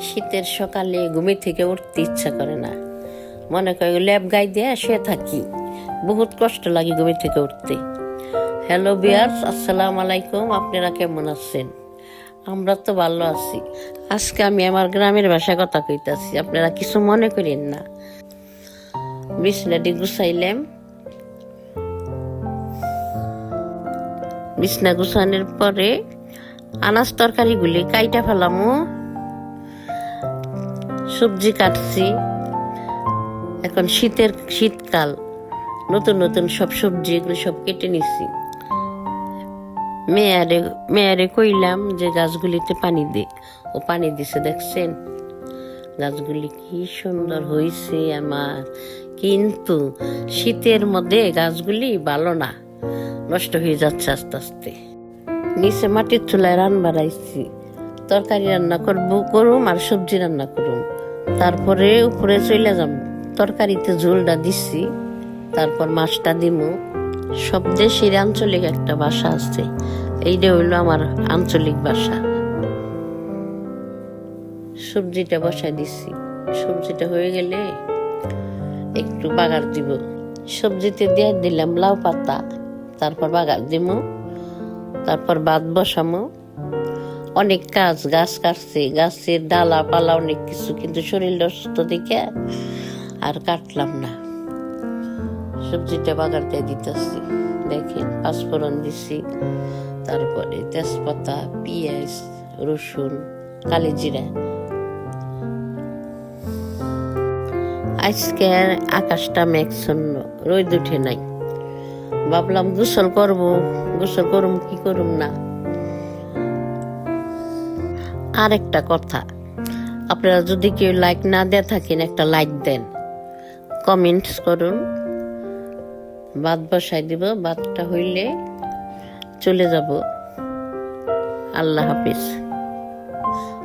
শীতের সকালে ঘুমে থেকে উঠতে ইচ্ছা করে না। মনে করে ল্যাব গাই দিয়ে শুয়ে থাকি। বহুত কষ্ট লাগে ঘুমে থেকে উঠতে। হ্যালো বিয়ার্স, আসসালাম আলাইকুম, আপনারা কেমন আছেন? আমরা তো ভালো আছি। আজকে আমি আমার গ্রামের ভাষায় কথা কইতাছি, আপনারা কিছু মনে করেন না। বিছনাটি গুছাইলাম। বিছনা গুছানোর পরে আনাজ তরকারিগুলি কাইটা ফেলামু। সবজি কাটছি। এখন শীতের, শীতকাল। নতুন নতুন সব সবজি এগুলো সব কেটে নিছি। মেয়ারে মেয়ারে কইলাম যে গাছগুলিতে পানি দে, ও পানি দিছে দেখছেন? গাছগুলি কি সুন্দর হয়েছে আমার। কিন্তু শীতের মধ্যে গাছগুলি ভালো না, নষ্ট হয়ে যাচ্ছে আস্তে আস্তে। নিচে মাটির চুলায় রান বাড়াইছি তরকারি রান্না করব, করুম আর সবজি রান্না করুম। তারপরে উপরে চলে যাব তরকারিতে ঝোলটা দিছি, তারপর মাছটা দিমু। সব দেশের আঞ্চলিক একটা ভাষা আছে, এইটা হইল আমার আঞ্চলিক ভাষা। সবজিটা বসাই দিছি। সবজিটা হয়ে গেলে একটু বাগার দিব। সবজিতে দিয়ে দিলাম লাউ পাতা, তারপর বাগার দিব তারপর ভাত বসামো। অনেক কাজ, গাছ কাটছে, গাছের ডালা পালা অনেক কিছু, কিন্তু শরীর অসুস্থ দেখে আর কাটলাম না। সবজিটা দিয়ে দিতেছি। দেখেন, পাঁচফোড়ন দিছি, তারপরে তেজপাতা, পেঁয়াজ, রসুন কালি জিরা আজকে আকাশটা মেঘছন্ন রোদ উঠে নাই। ভাবলাম গোসল করব, গোসল করুম কি করুম না। আর একটা কথা। আপনারা যদি কেউ লাইক না দেয়া থাকেন, একটা লাইক দেন। কমেন্টস করুন। বাদ বসাই দিব, বাদটা হইলে চলে যাব। আল্লাহ হাফিজ।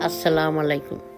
আসসালামু আলাইকুম।